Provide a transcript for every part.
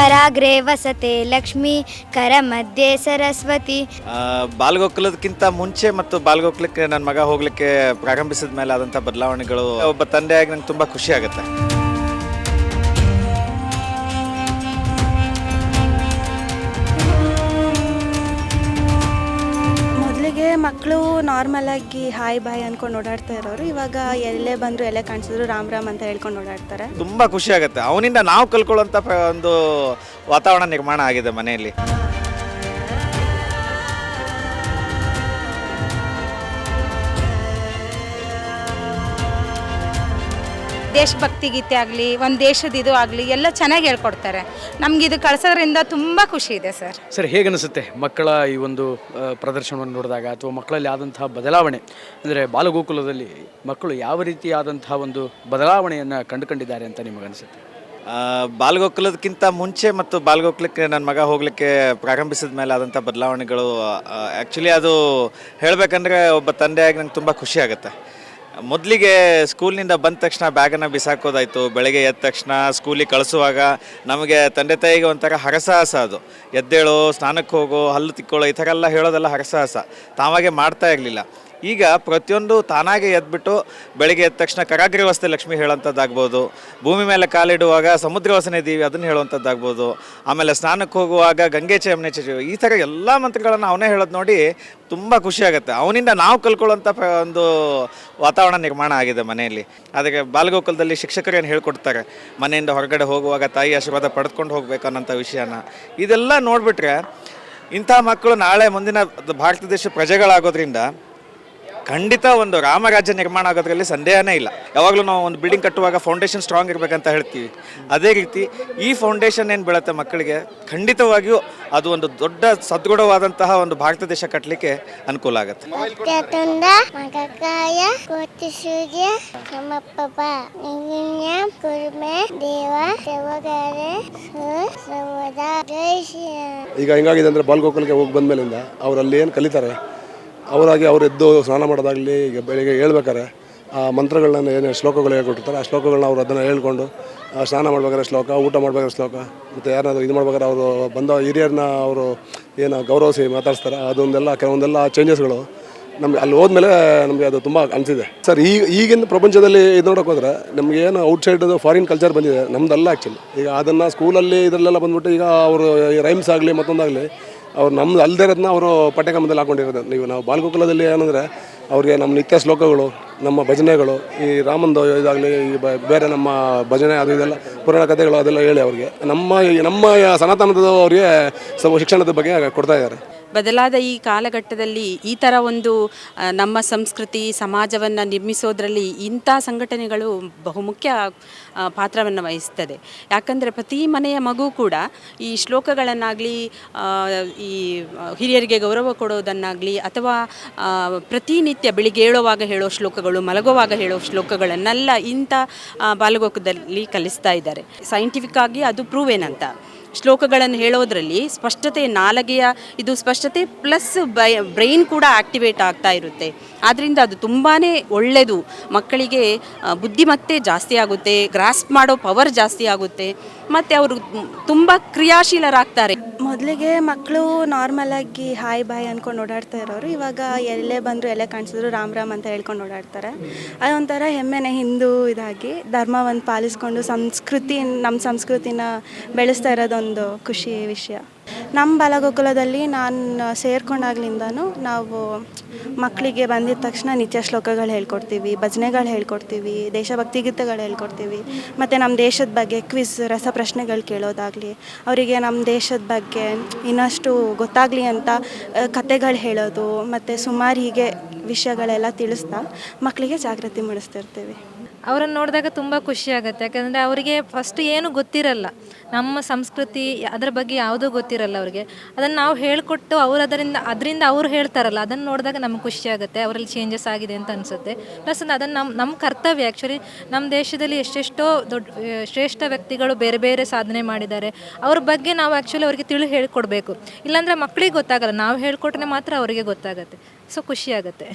ಕರಾಗ್ರೆ ವಸತೆ ಲಕ್ಷ್ಮಿ ಕರ ಮಧ್ಯೆ ಸರಸ್ವತಿ. ಆ, ಬಾಲ್ಗೋಕುಲದಕ್ಕಿಂತ ಮುಂಚೆ ಮತ್ತು ಬಾಲ್ಗೋಕುಲಕ್ಕೆ ನನ್ನ ಮಗ ಹೋಗ್ಲಿಕ್ಕೆ ಪ್ರಾರಂಭಿಸಿದ ಮೇಲೆ ಆದಂತ ಬದಲಾವಣೆಗಳು ಒಬ್ಬ ತಂದೆಯಾಗಿ ನಂಗೆ ತುಂಬಾ ಖುಷಿ ಆಗುತ್ತೆ. ನಾರ್ಮಲಾಗಿ ಹಾಯ್ ಬಾಯ್ ಅನ್ಕೊಂಡು ಓಡಾಡ್ತಾ ಇರೋರು. ಇವಾಗ ಎಲ್ಲೇ ಬಂದ್ರು ಎಲ್ಲೇ ಕಾಣಿಸಿದ್ರು ರಾಮ್ ರಾಮ್ ಅಂತ ಹೇಳ್ಕೊಂಡು ಓಡಾಡ್ತಾರೆ. ತುಂಬ ಖುಷಿ ಆಗುತ್ತೆ. ಅವನಿಂದ ನಾವು ಕಲ್ಕೊಳ್ಳೋಂಥ ಪ್ರ- ಒಂದು ವಾತಾವರಣ ನಿರ್ಮಾಣ ಆಗಿದೆ ಮನೆಯಲ್ಲಿ. ದೇಶಭಕ್ತಿ ಗೀತೆ ಆಗಲಿ ಒಂದು ದೇಶದ ಇದು ಆಗಲಿ ಎಲ್ಲ ಚೆನ್ನಾಗಿ ಹೇಳ್ಕೊಡ್ತಾರೆ. ನಮ್ಗೆ ಇದು ಕಳ್ಸೋದ್ರಿಂದ ತುಂಬ ಖುಷಿ ಇದೆ ಸರ್. ಸರ್ ಹೇಗನ್ನಿಸುತ್ತೆ ಮಕ್ಕಳ ಈ ಒಂದು ಆ, ಪ್ರದರ್ಶನವನ್ನು ನೋಡಿದಾಗ ಅಥವಾ ಮಕ್ಕಳಲ್ಲಿ ಆದಂತಹ ಬದಲಾವಣೆ? ಅಂದರೆ ಬಾಲಗೋಕುಲದಲ್ಲಿ ಮಕ್ಕಳು ಯಾವ ರೀತಿಯಾದಂತಹ ಒಂದು ಬದಲಾವಣೆಯನ್ನು ಕಂಡುಕೊಂಡಿದ್ದಾರೆ ಅಂತ ನಿಮಗೆ ಅನಿಸುತ್ತೆ ಬಾಲ್ಗೋಕುಲದಕ್ಕಿಂತ ಮುಂಚೆ ಮತ್ತು ಬಾಲ್ಗೋಕುಲಕ್ಕೆ ನನ್ನ ಮಗ ಹೋಗ್ಲಿಕ್ಕೆ ಪ್ರಾರಂಭಿಸಿದ ಮೇಲೆ ಆದಂಥ ಬದಲಾವಣೆಗಳು ಆ್ಯಕ್ಚುಲಿ ಅದು ಹೇಳಬೇಕಂದ್ರೆ ಒಬ್ಬ ತಂದೆಯಾಗಿ ನಂಗೆ ತುಂಬ ಖುಷಿ ಆಗುತ್ತೆ. ಮೊದಲಿಗೆ ಸ್ಕೂಲ್ನಿಂದ ಬಂದ ತಕ್ಷಣ ಬ್ಯಾಗನ್ನು ಬಿಸಾಕೋದಾಯಿತು, ಬೆಳಗ್ಗೆ ಎದ್ದ ತಕ್ಷಣ ಸ್ಕೂಲಿಗೆ ಕಳಿಸುವಾಗ ನಮಗೆ ತಂದೆ ತಾಯಿಗೆ ಒಂಥರ ಹರಸಾಹಸ ಅದು. ಎದ್ದೇಳು, ಸ್ನಾನಕ್ಕೆ ಹೋಗು, ಹಲ್ಲು ತಿಕ್ಕೊಳ್ಳೋ, ಈ ಥರ ಎಲ್ಲ ಹೇಳೋದೆಲ್ಲ ಹರಸಾಹಸ. ತಾವಾಗೆ ಮಾಡ್ತಾ ಇರಲಿಲ್ಲ. ಈಗ ಪ್ರತಿಯೊಂದು ತಾನಾಗೆ ಎದ್ಬಿಟ್ಟು ಬೆಳಗ್ಗೆ ಎದ್ದ ತಕ್ಷಣ ಕರಾಗ್ರಿ ವಸ್ತೆ ಲಕ್ಷ್ಮಿ ಹೇಳುವಂಥದ್ದಾಗ್ಬೋದು ಭೂಮಿ ಮೇಲೆ ಕಾಲಿಡುವಾಗ ಸಮುದ್ರ ವಸನೆ ದೀವಿ ಅದನ್ನು ಹೇಳುವಂಥದ್ದಾಗ್ಬೋದು ಆಮೇಲೆ ಸ್ನಾನಕ್ಕೆ ಹೋಗುವಾಗ ಗಂಗೆ ಚೇಮನೆ ಚಿ ಈ ಥರ ಎಲ್ಲ ಮಂತ್ರಗಳನ್ನು ಅವನೇ ಹೇಳೋದು ನೋಡಿ ತುಂಬ ಖುಷಿ ಆಗುತ್ತೆ. ಅವನಿಂದ ನಾವು ಕಲ್ಕೊಳ್ಳೋಂಥ ಒಂದು ವಾತಾವರಣ ನಿರ್ಮಾಣ ಆಗಿದೆ ಮನೆಯಲ್ಲಿ. ಅದಕ್ಕೆ ಬಾಲಗೋಕುಲದಲ್ಲಿ ಶಿಕ್ಷಕರು ಏನು ಹೇಳ್ಕೊಡ್ತಾರೆ, ಮನೆಯಿಂದ ಹೊರಗಡೆ ಹೋಗುವಾಗ ತಾಯಿ ಆಶೀರ್ವಾದ ಪಡೆದುಕೊಂಡು ಹೋಗ್ಬೇಕು ಅನ್ನೋಂಥ ವಿಷಯನ. ಇದೆಲ್ಲ ನೋಡಿಬಿಟ್ರೆ ಇಂಥ ಮಕ್ಕಳು ನಾಳೆ ಮುಂದಿನ ಭಾರತ ದೇಶ ಪ್ರಜೆಗಳಾಗೋದ್ರಿಂದ ಖಂಡಿತ ಒಂದು ರಾಮರಾಜ್ಯ ನಿರ್ಮಾಣ ಆಗೋದ್ರಲ್ಲಿ ಸಂದೇಹನೇ ಇಲ್ಲ. ಯಾವಾಗಲೂ ನಾವು ಒಂದು ಬಿಲ್ಡಿಂಗ್ ಕಟ್ಟುವಾಗ ಫೌಂಡೇಶನ್ ಸ್ಟ್ರಾಂಗ್ ಇರಬೇಕಂತ ಹೇಳ್ತೀವಿ. ಅದೇ ರೀತಿ ಈ ಫೌಂಡೇಶನ್ ಏನು ಬೀಳುತ್ತೆ ಮಕ್ಕಳಿಗೆ? ಖಂಡಿತವಾಗಿಯೂ ಅದು ಒಂದು ದೊಡ್ಡ ಸದೃಢವಾದಂತಹ ಒಂದು ಭಾರತ ದೇಶ ಕಟ್ಟಲಿಕ್ಕೆ ಅನುಕೂಲ ಆಗುತ್ತೆ. ಈಗ ಹೆಂಗಾಗಿದೆ ಅಂದ್ರೆ ಬಾಲ್ಗೋಕುಲಕ್ಕೆ ಹೋಗಿ ಬಂದ ಮೇಲಿಂದ ಅವರಲ್ಲಿ ಏನು ಕಲಿತಾರೆ? ಅವರಾಗಿ ಅವ್ರು ಎದ್ದು ಸ್ನಾನ ಮಾಡೋದಾಗಲಿ, ಈಗ ಬೆಳಿಗ್ಗೆ ಹೇಳ್ಬೇಕಾರೆ ಆ ಮಂತ್ರಗಳನ್ನ ಏನು ಶ್ಲೋಕಗಳು ಹೇಳ್ಕೊಟ್ಟಿರ್ತಾರೆ ಆ ಶ್ಲೋಕಗಳನ್ನ ಅವ್ರು ಅದನ್ನು ಹೇಳ್ಕೊಂಡು ಸ್ನಾನ ಮಾಡ್ಬೇಕಾದ್ರೆ ಶ್ಲೋಕ, ಊಟ ಮಾಡ್ಬೇಕಾದ್ರೆ ಶ್ಲೋಕ, ಮತ್ತು ಯಾರನ್ನಾದ್ರು ಇದು ಮಾಡ್ಬೇಕಾದ್ರೆ ಅವರು ಬಂದ ಹಿರಿಯರನ್ನ ಅವರು ಏನು ಗೌರವಿಸಿ ಮಾತಾಡ್ಸ್ತಾರೆ, ಅದೊಂದೆಲ್ಲ ಕೆಲವೊಂದೆಲ್ಲ ಚೇಂಜಸ್ಗಳು ನಮಗೆ ಅಲ್ಲಿ ಹೋದ್ಮೇಲೆ ನಮಗೆ ಅದು ತುಂಬ ಅನಿಸಿದೆ. ಸರ್ ಈಗ ಈಗಿನ ಪ್ರಪಂಚದಲ್ಲಿ ಇದು ನೋಡೋಕೆ ಹೋದ್ರೆ ನಮಗೆ ಏನು ಔಟ್ಸೈಡ್ ಫಾರಿನ್ ಕಲ್ಚರ್ ಬಂದಿದೆ, ನಮ್ದಲ್ಲ ಆ್ಯಕ್ಚುಲಿ ಈಗ ಅದನ್ನು ಸ್ಕೂಲಲ್ಲಿ ಇದರಲ್ಲೆಲ್ಲ ಬಂದ್ಬಿಟ್ಟು ಈಗ ಅವರು ರೈಮ್ಸ್ ಆಗಲಿ ಮತ್ತೊಂದಾಗಲಿ ಅವ್ರು ನಮ್ದು ಅಲ್ಲದೆ ಇರೋದನ್ನ ಅವರು ಪಠ್ಯಕ್ರಮದಲ್ಲಿ ಹಾಕೊಂಡಿರೋದು ನೀವು ನಾವು ಬಾಲಗೋಕುಲದಲ್ಲಿ ಏನಂದರೆ ಅವ್ರಿಗೆ ನಮ್ಮ ನಿತ್ಯ ಶ್ಲೋಕಗಳು, ನಮ್ಮ ಭಜನೆಗಳು, ಈ ರಾಮಂದು ಇದಾಗಲಿ, ಈ ಬೇರೆ ನಮ್ಮ ಭಜನೆ ಅದು ಇದೆಲ್ಲ, ಪುರಾಣ ಕಥೆಗಳು ಅದೆಲ್ಲ ಹೇಳಿ ಅವ್ರಿಗೆ. ನಮ್ಮ ನಮ್ಮ ಸನಾತನದ ಅವರಿಗೆ ಸ್ವಲ್ಪ ಶಿಕ್ಷಣದ ಬಗ್ಗೆ ಕೊಡ್ತಾ ಇದ್ದಾರೆ. ಬದಲಾದ ಈ ಕಾಲಘಟ್ಟದಲ್ಲಿ ಈ ಥರ ಒಂದು ನಮ್ಮ ಸಂಸ್ಕೃತಿ, ಸಮಾಜವನ್ನು ನಿರ್ಮಿಸೋದರಲ್ಲಿ ಇಂಥ ಸಂಘಟನೆಗಳು ಬಹುಮುಖ್ಯ ಪಾತ್ರವನ್ನು ವಹಿಸ್ತದೆ. ಯಾಕಂದರೆ ಪ್ರತಿ ಮನೆಯ ಮಗು ಕೂಡ ಈ ಶ್ಲೋಕಗಳನ್ನಾಗಲಿ ಈ ಹಿರಿಯರಿಗೆ ಗೌರವ ಕೊಡೋದನ್ನಾಗಲಿ ಅಥವಾ ಪ್ರತಿನಿತ್ಯ ಬೆಳಿಗ್ಗೆ ಏಳುವಾಗ ಹೇಳೋ ಶ್ಲೋಕಗಳು, ಮಲಗುವಾಗ ಹೇಳೋ ಶ್ಲೋಕಗಳನ್ನೆಲ್ಲ ಇಂಥ ಬಾಲಗೋಕದಲ್ಲಿ ಕಲಿಸ್ತಾ ಇದ್ದಾರೆ. ಸೈಂಟಿಫಿಕ್ ಆಗಿ ಅದು ಪ್ರೂವ್ ಏನಂತ ಶ್ಲೋಕಗಳನ್ನು ಹೇಳೋದ್ರಲ್ಲಿ ಸ್ಪಷ್ಟತೆ ನಾಲಗೆಯ, ಇದು ಸ್ಪಷ್ಟತೆ ಪ್ಲಸ್ ಬೈ, ಬ್ರೈನ್ ಕೂಡ ಆಕ್ಟಿವೇಟ್ ಆಗ್ತಾ ಇರುತ್ತೆ. ಆದ್ದರಿಂದ ಅದು ತುಂಬಾ ಒಳ್ಳೆಯದು ಮಕ್ಕಳಿಗೆ ಬುದ್ಧಿಮತ್ತೆ ಜಾಸ್ತಿ ಆಗುತ್ತೆ, ಗ್ರಾಸ್ಪ್ ಮಾಡೋ ಪವರ್ ಜಾಸ್ತಿ ಆಗುತ್ತೆ. ಮತ್ತು ಅವರು ತುಂಬ ಕ್ರಿಯಾಶೀಲರಾಗ್ತಾರೆ. ಮೊದಲಿಗೆ ಮಕ್ಕಳು ನಾರ್ಮಲಾಗಿ ಹಾಯ್ ಬಾಯ್ ಅಂದ್ಕೊಂಡು ಓಡಾಡ್ತಾ ಇರೋರು, ಇವಾಗ ಎಲ್ಲೇ ಬಂದರು ಎಲ್ಲೇ ಕಾಣಿಸಿದ್ರು ರಾಮ್ ರಾಮ್ ಅಂತ ಹೇಳ್ಕೊಂಡು ಓಡಾಡ್ತಾರೆ. ಅದೊಂಥರ ಹೆಮ್ಮೆನೆ ಹಿಂದೂ ಇದಾಗಿ ಧರ್ಮವನ್ನು ಪಾಲಿಸ್ಕೊಂಡು ಸಂಸ್ಕೃತಿ, ನಮ್ಮ ಸಂಸ್ಕೃತಿನ ಬೆಳೆಸ್ತಾ ಇರೋದೊಂದು ಖುಷಿ ವಿಷಯ. ನಮ್ಮ ಬಾಲಗೋಕುಲದಲ್ಲಿ ನಾನು ಸೇರ್ಕೊಂಡಾಗ್ಲಿಂದನೂ ನಾವು ಮಕ್ಕಳಿಗೆ ಬಂದಿದ ತಕ್ಷಣ ನಿತ್ಯ ಶ್ಲೋಕಗಳು ಹೇಳ್ಕೊಡ್ತೀವಿ, ಭಜನೆಗಳು ಹೇಳ್ಕೊಡ್ತೀವಿ, ದೇಶಭಕ್ತಿ ಗೀತೆಗಳು ಹೇಳ್ಕೊಡ್ತೀವಿ, ಮತ್ತು ನಮ್ಮ ದೇಶದ ಬಗ್ಗೆ ಕ್ವಿಸ್ ರಸಪ್ರಶ್ನೆಗಳು ಕೇಳೋದಾಗಲಿ, ಅವರಿಗೆ ನಮ್ಮ ದೇಶದ ಬಗ್ಗೆ ಇನ್ನಷ್ಟು ಗೊತ್ತಾಗಲಿ ಅಂತ ಕತೆಗಳು ಹೇಳೋದು, ಮತ್ತು ಸುಮಾರು ಹೀಗೆ ವಿಷಯಗಳೆಲ್ಲ ತಿಳಿಸ್ತಾ ಮಕ್ಕಳಿಗೆ ಜಾಗೃತಿ ಮೂಡಿಸ್ತಿರ್ತೀವಿ. ಅವರನ್ನು ನೋಡಿದಾಗ ತುಂಬ ಖುಷಿ ಆಗುತ್ತೆ. ಯಾಕಂದರೆ ಅವರಿಗೆ ಫಸ್ಟ್ ಏನು ಗೊತ್ತಿರಲ್ಲ. ನಮ್ಮ ಸಂಸ್ಕೃತಿ ಅದರ ಬಗ್ಗೆ ಯಾವುದೂ ಗೊತ್ತಿರಲ್ಲ ಅವರಿಗೆ. ಅದನ್ನು ನಾವು ಹೇಳಿಕೊಟ್ಟು ಅವರು ಅದರಿಂದ ಅದರಿಂದ ಅವರು ಹೇಳ್ತಾರಲ್ಲ, ಅದನ್ನು ನೋಡಿದಾಗ ನಮ್ಗೆ ಖುಷಿ ಆಗುತ್ತೆ. ಅವರಲ್ಲಿ ಚೇಂಜಸ್ ಆಗಿದೆ ಅಂತ ಅನಿಸುತ್ತೆ. ಪ್ಲಸ್ ಅದನ್ನು ನಮ್ಮ ನಮ್ಮ ಕರ್ತವ್ಯ ಆ್ಯಕ್ಚುಲಿ ನಮ್ಮ ದೇಶದಲ್ಲಿ ಎಷ್ಟೆಷ್ಟೋ ದೊಡ್ಡ ಶ್ರೇಷ್ಠ ವ್ಯಕ್ತಿಗಳು ಬೇರೆ ಬೇರೆ ಸಾಧನೆ ಮಾಡಿದ್ದಾರೆ. ಅವ್ರ ಬಗ್ಗೆ ನಾವು ಆ್ಯಕ್ಚುಲಿ ಅವರಿಗೆ ತಿಳಿ ಹೇಳ್ಕೊಡ್ಬೇಕು. ಇಲ್ಲಾಂದರೆ ಮಕ್ಕಳಿಗೆ ಗೊತ್ತಾಗಲ್ಲ. ನಾವು ಹೇಳ್ಕೊಟ್ರೆ ಮಾತ್ರ ಅವರಿಗೆ ಗೊತ್ತಾಗುತ್ತೆ. ಸೊ ಆಗುತ್ತೆ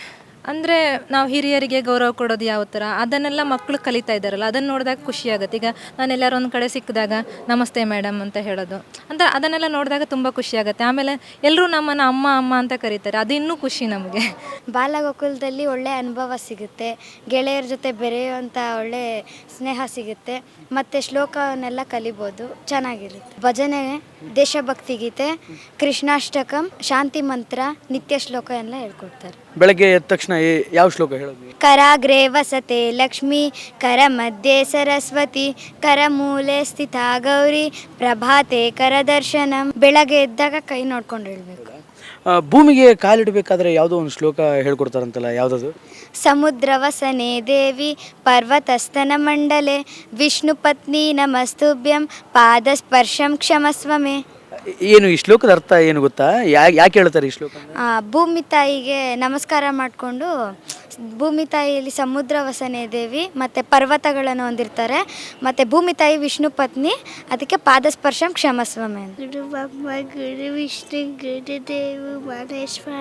ಅಂದರೆ ನಾವು ಹಿರಿಯರಿಗೆ ಗೌರವ ಕೊಡೋದು ಯಾವ ಥರ ಅದನ್ನೆಲ್ಲ ಮಕ್ಕಳು ಕಲಿತಾ ಇದ್ದಾರಲ್ಲ, ಅದನ್ನು ನೋಡಿದಾಗ ಖುಷಿ ಆಗುತ್ತೆ. ಈಗ ನಾನು ಎಲ್ಲರೂ ಒಂದು ಕಡೆ ಸಿಕ್ಕಿದಾಗ, ನಮಸ್ತೆ ಮೇಡಮ್ ಅಂತ ಹೇಳೋದು. ಅಂತ ಅದನ್ನೆಲ್ಲ ನೋಡಿದಾಗ ತುಂಬ ಖುಷಿ ಆಗುತ್ತೆ. ಆಮೇಲೆ ಎಲ್ಲರೂ ನಮ್ಮನ್ನು ಅಮ್ಮ ಅಮ್ಮ ಅಂತ ಕರೀತಾರೆ. ಅದು ಇನ್ನೂ ಖುಷಿ ನಮಗೆ. ಬಾಲಗೋಕುಲದಲ್ಲಿ ಒಳ್ಳೆ ಅನುಭವ ಸಿಗುತ್ತೆ. ಗೆಳೆಯರ ಜೊತೆ ಬೆರೆಯುವಂಥ ಒಳ್ಳೆ ಸ್ನೇಹ ಸಿಗುತ್ತೆ. ಮತ್ತು ಶ್ಲೋಕವನ್ನೆಲ್ಲ ಕಲಿಬೋದು. ಚೆನ್ನಾಗಿರುತ್ತೆ. ಭಜನೆ, ದೇಶಭಕ್ತಿ ಗೀತೆ, ಕೃಷ್ಣಾಷ್ಟಕಂ, ಶಾಂತಿ ಮಂತ್ರ, ನಿತ್ಯ ಶ್ಲೋಕ ಎಲ್ಲ ಹೇಳ್ಕೊಡ್ತಾರೆ. ಬೆಳಗ್ಗೆ ಎದ್ದ ತಕ್ಷಣ ಏ- ಯಾವ ಶ್ಲೋಕ ಹೇಳೋದು? ನೀವು? ಕರಾಗ್ರೆ ವಸತೆ ಲಕ್ಷ್ಮಿ ಕರ ಮಧ್ಯೆ ಸರಸ್ವತಿ ಕರ ಮೂಲೆ ಸ್ಥಿತ ಗೌರಿ ಪ್ರಭಾತೆ ಕರದರ್ಶನಂ ಬೆಳಗ್ಗೆ ಎದ್ದಾಗ ಕೈ ನೋಡ್ಕೊಂಡು ಹೇಳ್ಬೇಕು. ಆ, ಭೂಮಿಗೆ ಕಾಲಿಡಬೇಕಾದ್ರೆ ಯಾವುದೋ ಒಂದು ಶ್ಲೋಕ ಹೇಳ್ಕೊಡ್ತಾರಂತಲ್ಲ ಯಾವುದದು? ಸಮುದ್ರವಸನೆ ದೇವಿ ಪರ್ವತಸ್ತನ ಮಂಡಲೆ ವಿಷ್ಣು ಪತ್ನಿ ನಮಸ್ತುಭ್ಯಂ ಪಾದಸ್ಪರ್ಶಂ ಕ್ಷಮಸ್ವ ಮೇ ಏನು ಈ ಶ್ಲೋಕದ ಅರ್ಥ ಏನು ಗೊತ್ತಾ? ಯಾ- ಯಾಕೆ ಹೇಳ್ತಾರೆ ಈ ಶ್ಲೋಕ ಆ, ಭೂಮಿ ತಾಯಿಗೆ ನಮಸ್ಕಾರ ಮಾಡಿಕೊಂಡು ಭೂಮಿ ತಾಯಿಯಲ್ಲಿ ಸಮುದ್ರ ವಸನೆ ದೇವಿ ಮತ್ತು ಪರ್ವತಗಳನ್ನು ಹೊಂದಿರ್ತಾರೆ ಮತ್ತು ಭೂಮಿ ತಾಯಿ ವಿಷ್ಣು ಪತ್ನಿ ಅದಕ್ಕೆ ಪಾದಸ್ಪರ್ಶಂ ಕ್ಷಮಸ್ವಾಮಿ ಅಂತ. ಗುರು ಬ್ರಹ್ಮ ಗುರು ವಿಷ್ಣು ಗುರುದೇವ ಮಹೇಶ್ವರ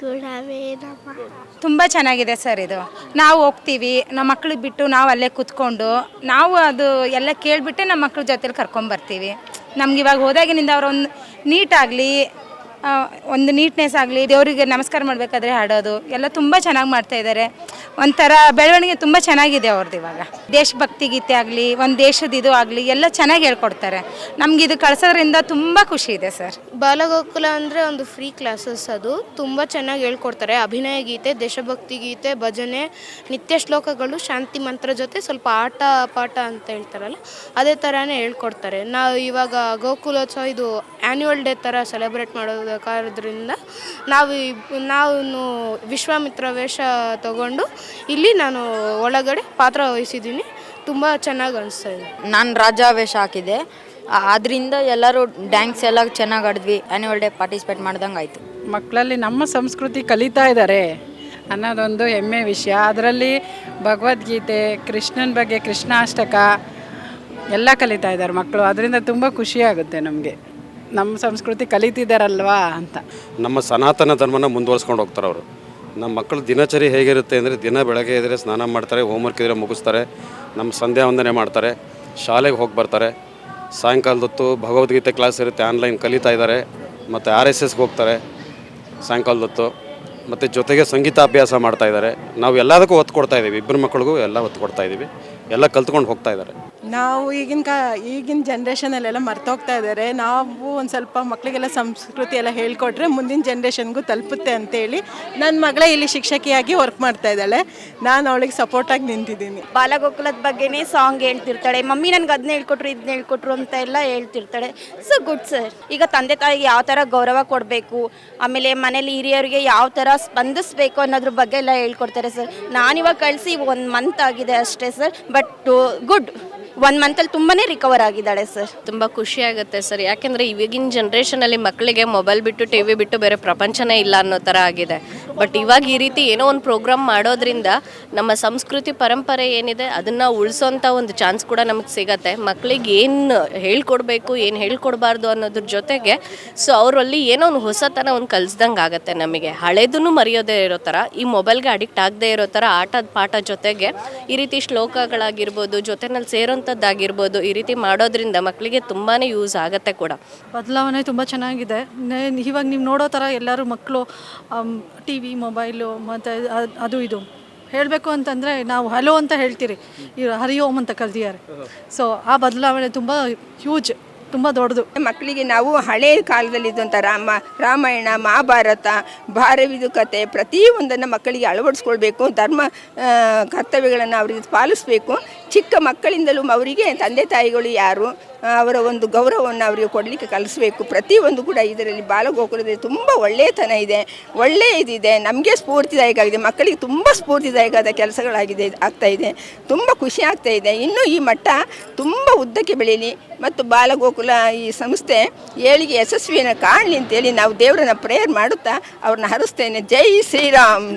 ಗುರವೇ ನಮಃ. ತುಂಬ ಚೆನ್ನಾಗಿದೆ ಸರ್ ಇದು. ನಾವು ಹೋಗ್ತೀವಿ, ನಮ್ಮ ಮಕ್ಳಿಗೆ ಬಿಟ್ಟು ನಾವು ಅಲ್ಲೇ ಕೂತ್ಕೊಂಡು, ನಾವು ಅದು ಎಲ್ಲ ಕೇಳಿಬಿಟ್ಟೆ ನಮ್ಮ ಮಕ್ಳ ಜೊತೆಲಿ ಕರ್ಕೊಂಬರ್ತೀವಿ. ನಮ್ಗೆ ಇವಾಗ ಹೋದಾಗಿನಿಂದ ಅವರೊಂದು ನೀಟಾಗಲಿ ಒಂದು ನೀಟ್ನೆಸ್ ಆಗಲಿ, ದೇವರಿಗೆ ನಮಸ್ಕಾರ ಮಾಡಬೇಕಾದ್ರೆ ಹಾಡೋದು, ಎಲ್ಲ ತುಂಬ ಚೆನ್ನಾಗಿ ಮಾಡ್ತಾ ಇದ್ದಾರೆ ಒಂಥರ ಬೆಳವಣಿಗೆ ತುಂಬ ಚೆನ್ನಾಗಿದೆ ಅವ್ರದ್ದು ಇವಾಗ. ದೇಶಭಕ್ತಿ ಗೀತೆ ಆಗಲಿ, ಒಂದು ದೇಶದ ಇದು ಆಗಲಿ, ಎಲ್ಲ ಚೆನ್ನಾಗಿ ಹೇಳ್ಕೊಡ್ತಾರೆ. ನಮ್ಗೆ ಇದು ಕಳ್ಸೋದ್ರಿಂದ ತುಂಬ ಖುಷಿ ಇದೆ, ಸರ್. ಬಾಲಗೋಕುಲ ಅಂದರೆ ಒಂದು ಫ್ರೀ ಕ್ಲಾಸಸ್ ಅದು. ತುಂಬ ಚೆನ್ನಾಗಿ ಹೇಳ್ಕೊಡ್ತಾರೆ. ಅಭಿನಯ ಗೀತೆ, ದೇಶಭಕ್ತಿ ಗೀತೆ, ಭಜನೆ, ನಿತ್ಯ ಶ್ಲೋಕಗಳು, ಶಾಂತಿ ಮಂತ್ರ ಜೊತೆ ಸ್ವಲ್ಪ ಆಟ, ಪಾಠ ಅಂತ ಹೇಳ್ತಾರಲ್ಲ, ಅದೇ ಥರನೇ ಹೇಳ್ಕೊಡ್ತಾರೆ. ನಾವು ಇವಾಗ ಗೋಕುಲೋತ್ಸವ ಇದು ಆ್ಯನ್ಯುವಲ್ ಡೇ ಥರ ಸೆಲೆಬ್ರೇಟ್ ಮಾಡೋದಕ್ಕಾದ್ರಿಂದ ನಾವು ನಾನು ನಾವು ವಿಶ್ವಾಮಿತ್ರ ವೇಷ ತಗೊಂಡು ಇಲ್ಲಿ ನಾನು ಒಳಗಡೆ ಪಾತ್ರ ವಹಿಸಿದ್ದೀನಿ. ತುಂಬ ಚೆನ್ನಾಗಿ ಅನಿಸ್ತಾ ಇದೆ. ನಾನು ವೇಷ ಹಾಕಿದೆ ಅದರಿಂದ ಎಲ್ಲರೂ ಡ್ಯಾನ್ಸ್ ಎಲ್ಲ ಚೆನ್ನಾಗಿ ಆಡಿದ್ವಿ. ಆ್ಯನ್ಯುವಲ್ ಡೇ ಪಾರ್ಟಿಸಿಪೇಟ್ ಮಾಡ್ದಂಗೆ ಆಯಿತು. ಮಕ್ಕಳಲ್ಲಿ ನಮ್ಮ ಸಂಸ್ಕೃತಿ ಕಲಿತಾ ಇದ್ದಾರೆ ಅನ್ನೋದೊಂದು ಹೆಮ್ಮೆ ವಿಷಯ. ಅದರಲ್ಲಿ ಭಗವದ್ಗೀತೆ ಕೃಷ್ಣನ ಬಗ್ಗೆ ಕೃಷ್ಣಾಷ್ಟಕ ಎಲ್ಲ ಕಲಿತಾ ಇದ್ದಾರೆ ಮಕ್ಕಳು. ಅದರಿಂದ ತುಂಬ ಖುಷಿಯಾಗುತ್ತೆ ನಮಗೆ. ನಮ್ಮ ಸಂಸ್ಕೃತಿ ಕಲಿತಿದ್ದಾರಲ್ವಾ ಅಂತ. ನಮ್ಮ ಸನಾತನ ಧರ್ಮನ ಮುಂದುವರ್ಸ್ಕೊಂಡು ಹೋಗ್ತಾರೆ ಅವರು. ನಮ್ಮ ಮಕ್ಕಳು ದಿನಚರಿ ಹೇಗಿರುತ್ತೆ ಅಂದರೆ ದಿನ ಬೆಳಗ್ಗೆ ಇದ್ದರೆ ಸ್ನಾನ ಮಾಡ್ತಾರೆ ಹೋಮ್ವರ್ಕ್ ಇದ್ದರೆ ಮುಗಿಸ್ತಾರೆ, ನಮ್ಮ ಸಂಧ್ಯಾ ವಂದನೆ ಮಾಡ್ತಾರೆ, ಶಾಲೆಗೆ ಹೋಗಿ ಬರ್ತಾರೆ. ಸಾಯಂಕಾಲದ ಹೊತ್ತು ಭಗವದ್ಗೀತೆ ಕ್ಲಾಸ್ ಇರುತ್ತೆ ಆನ್ಲೈನ್ ಕಲಿತಾ ಇದ್ದಾರೆ. ಮತ್ತು ಆರ್ ಎಸ್ ಎಸ್ಗೆ ಹೋಗ್ತಾರೆ ಸಾಯಂಕಾಲದ ಹೊತ್ತು ಮತ್ತು ಜೊತೆಗೆ ಸಂಗೀತಾಭ್ಯಾಸ ಮಾಡ್ತಾ ಇದ್ದಾರೆ. ನಾವು ಎಲ್ಲದಕ್ಕೂ ಒತ್ತು ಕೊಡ್ತಾ ಇದ್ದೀವಿ, ಇಬ್ಬರು ಮಕ್ಕಳಿಗೂ ಎಲ್ಲ ಒತ್ತು ಕೊಡ್ತಾ ಇದ್ದೀವಿ. ಎಲ್ಲ ಕಲ್ತ್ಕೊಂಡು ಹೋಗ್ತಾ ಇದ್ದಾರೆ. ನಾವು ಈಗಿನ ಕಾ, ಈಗಿನ ಜನ್ರೇಷನಲ್ಲೆಲ್ಲ ಮರ್ತೋಗ್ತಾ ಇದ್ದಾರೆ ನಾವು ಒಂದು ಸ್ವಲ್ಪ ಮಕ್ಕಳಿಗೆಲ್ಲ ಸಂಸ್ಕೃತಿ ಎಲ್ಲ ಹೇಳ್ಕೊಟ್ರೆ ಮುಂದಿನ ಜನ್ರೇಷನ್ಗೂ ತಲುಪುತ್ತೆ ಅಂತೇಳಿ ನನ್ನ ಮಗಳೇ ಇಲ್ಲಿ ಶಿಕ್ಷಕಿಯಾಗಿ ವರ್ಕ್ ಮಾಡ್ತಾ ಇದ್ದಾಳೆ. ನಾನು ಅವಳಿಗೆ ಸಪೋರ್ಟಾಗಿ ನಿಂತಿದ್ದೀನಿ. ಬಾಲಗೋಕುಲದ ಬಗ್ಗೆನೇ ಸಾಂಗ್ ಹೇಳ್ತಿರ್ತಾಳೆ. ಮಮ್ಮಿ ನನಗೆ ಅದನ್ನ ಹೇಳ್ಕೊಟ್ರು ಇದನ್ನ ಹೇಳ್ಕೊಟ್ರು ಅಂತ ಎಲ್ಲ ಹೇಳ್ತಿರ್ತಾಳೆ. ಸೊ ಗುಡ್ ಸರ್ ಈಗ ತಂದೆ ತಾಯಿಗೆ ಯಾವ ಥರ ಗೌರವ ಕೊಡಬೇಕು? ಆಮೇಲೆ ಮನೇಲಿ ಹಿರಿಯರಿಗೆ ಯಾವ ಥರ ಸ್ಪಂದಿಸ್ಬೇಕು ಅನ್ನೋದ್ರ ಬಗ್ಗೆ ಎಲ್ಲ ಹೇಳ್ಕೊಡ್ತಾರೆ ಸರ್ ನಾನಿವಾಗ ಕಳಿಸಿ ಒಂದು ಮಂತ್ ಆಗಿದೆ ಅಷ್ಟೇ ಸರ್ ಬಟ್ ಗುಡ್ ಒನ್ ಮಂತಲ್ಲಿ ತುಂಬಾ ರಿಕವರ್ ಆಗಿದ್ದಾಳೆ ಸರ್ ತುಂಬ ಖುಷಿ ಆಗುತ್ತೆ ಸರ್ ಯಾಕೆಂದರೆ ಇವಾಗಿನ ಜನ್ರೇಷನಲ್ಲಿ ಮಕ್ಕಳಿಗೆ ಮೊಬೈಲ್ ಬಿಟ್ಟು ಟಿ ವಿ ಬಿಟ್ಟು ಬೇರೆ ಪ್ರಪಂಚನೇ ಇಲ್ಲ ಅನ್ನೋ ಥರ ಆಗಿದೆ. ಬಟ್ ಇವಾಗ ಈ ರೀತಿ ಏನೋ ಒಂದು ಪ್ರೋಗ್ರಾಮ್ ಮಾಡೋದ್ರಿಂದ ನಮ್ಮ ಸಂಸ್ಕೃತಿ ಪರಂಪರೆ ಏನಿದೆ, ಅದನ್ನು ಉಳಿಸೋಂತ ಒಂದು ಚಾನ್ಸ್ ಕೂಡ ನಮಗೆ ಸಿಗತ್ತೆ. ಮಕ್ಕಳಿಗೆ ಏನು ಹೇಳ್ಕೊಡ್ಬೇಕು, ಏನು ಹೇಳ್ಕೊಡ್ಬಾರ್ದು ಅನ್ನೋದ್ರ ಜೊತೆಗೆ ಸೊ ಅವರಲ್ಲಿ ಏನೋ ಒಂದು ಹೊಸತನ ಒಂದು ಕಲಿಸ್ದಂಗೆ ಆಗುತ್ತೆ ನಮಗೆ. ಹಳೇದನ್ನು ಮರೆಯೋದೇ ಇರೋ ಥರ ಈ ಮೊಬೈಲ್ಗೆ ಅಡಿಕ್ಟ್ ಆಗದೆ ಇರೋ ಥರ ಆಟದ ಪಾಠ ಜೊತೆಗೆ ಈ ರೀತಿ ಶ್ಲೋಕಗಳಾಗಿರ್ಬೋದು, ಜೊತೆನಲ್ಲಿ ಸೇರೋಂಥದ್ದಾಗಿರ್ಬೋದು ಈ ರೀತಿ ಮಾಡೋದ್ರಿಂದ ಮಕ್ಕಳಿಗೆ ತುಂಬಾ ಯೂಸ್ ಆಗುತ್ತೆ ಕೂಡ. ಬದಲಾವಣೆ ತುಂಬ ಚೆನ್ನಾಗಿದೆ. ಇವಾಗ ನೀವು ನೋಡೋ ಥರ ಎಲ್ಲರೂ ಮಕ್ಕಳು ಟಿ ವಿ ಮೊಬೈಲು ಮತ್ತು ಅದು ಇದು. ಹೇಳಬೇಕು ಅಂತಂದರೆ ನಾವು ಹಲೋ ಅಂತ ಹೇಳ್ತೀರಿ. ಇವ್ರು ಹರಿ ಓಂ ಅಂತ ಕಲ್ತಿದ್ದಾರೆ. ಸೊ ಆ ಬದಲಾವಣೆ ತುಂಬ ಹ್ಯೂಜ್ ತುಂಬ ದೊಡ್ಡದು. ಮಕ್ಕಳಿಗೆ ನಾವು ಹಳೆ ಕಾಲದಲ್ಲಿ ಇದ್ದಂತ ರಾಮ, ರಾಮಾಯಣ, ಮಹಾಭಾರತ, ಭಾರವಿದು ಕತೆ ಪ್ರತಿಯೊಂದನ್ನು ಮಕ್ಕಳಿಗೆ ಅಳವಡಿಸ್ಕೊಳ್ಬೇಕು, ಧರ್ಮ ಕರ್ತವ್ಯಗಳನ್ನು ಅವರಿಗೆ ಪಾಲಿಸಬೇಕು. ಚಿಕ್ಕ ಮಕ್ಕಳಿಂದಲೂ ಅವರಿಗೆ ತಂದೆ ತಾಯಿಗಳು ಯಾರು? ಅವರ ಒಂದು ಗೌರವವನ್ನು ಅವರಿಗೆ ಕೊಡಲಿಕ್ಕೆ ಕಲಿಸಬೇಕು. ಪ್ರತಿಯೊಂದು ಕೂಡ ಇದರಲ್ಲಿ ಬಾಲಗೋಕುಲದಲ್ಲಿ ತುಂಬ ಒಳ್ಳೆಯತನ ಇದೆ. ಒಳ್ಳೆಯ ಇದಿದೆ. ನಮಗೆ ಸ್ಫೂರ್ತಿದಾಯಕ ಆಗಿದೆ. ಮಕ್ಕಳಿಗೆ ತುಂಬ ಸ್ಫೂರ್ತಿದಾಯಕವಾದ ಕೆಲಸಗಳಾಗಿದೆ, ಆಗ್ತಾ ಇದೆ. ತುಂಬ ಖುಷಿ ಆಗ್ತಾ ಇದೆ. ಇನ್ನೂ ಈ ಮಟ್ಟ ತುಂಬ ಉದ್ದಕ್ಕೆ ಬೆಳೀಲಿ ಮತ್ತು ಬಾಲಗೋಕುಲ ಈ ಸಂಸ್ಥೆ ಏಳಿಗೆ ಯಶಸ್ವಿಯನ್ನು ಕಾಣಲಿ ಅಂತೇಳಿ ನಾವು ದೇವರನ್ನ ಪ್ರೇಯರ್ ಮಾಡುತ್ತಾ ಅವ್ರನ್ನ ಹರಿಸ್ತೇನೆ. ಜೈ ಶ್ರೀರಾಮ್.